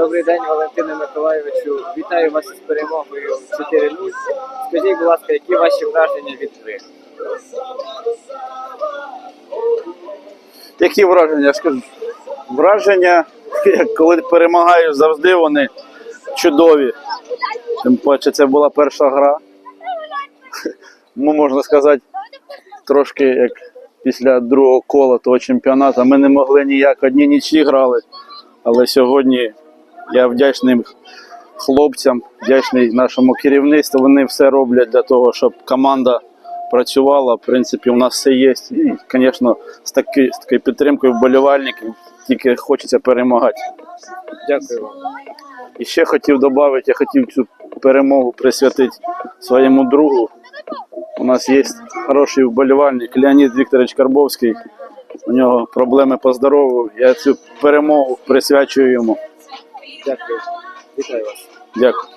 Добрий день, Валентине Миколайовичу. Вітаю вас із перемогою 4-0. Скажіть, будь ласка, які ваші враження від гри? Які враження? Скажу. Враження, коли перемагаю, завжди вони чудові. Тим паче, це була перша гра. Ну, можна сказати, трошки як після другого кола того чемпіонату. Ми не могли ніяк одні нічі грали. Але сьогодні я вдячний хлопцям, вдячний нашому керівництву. Вони все роблять для того, щоб команда працювала. В принципі, у нас все є. І, звісно, з, таки, з такою підтримкою вболівальників тільки хочеться перемагати. Дякую вам. І ще хотів додати, я хотів цю перемогу присвятити своєму другу. У нас є хороший вболівальник Леонід Вікторович Карбовський. У нього проблеми по здоров'ю. Я цю перемогу присвячую йому. Дякую. Вітаю вас. Дякую.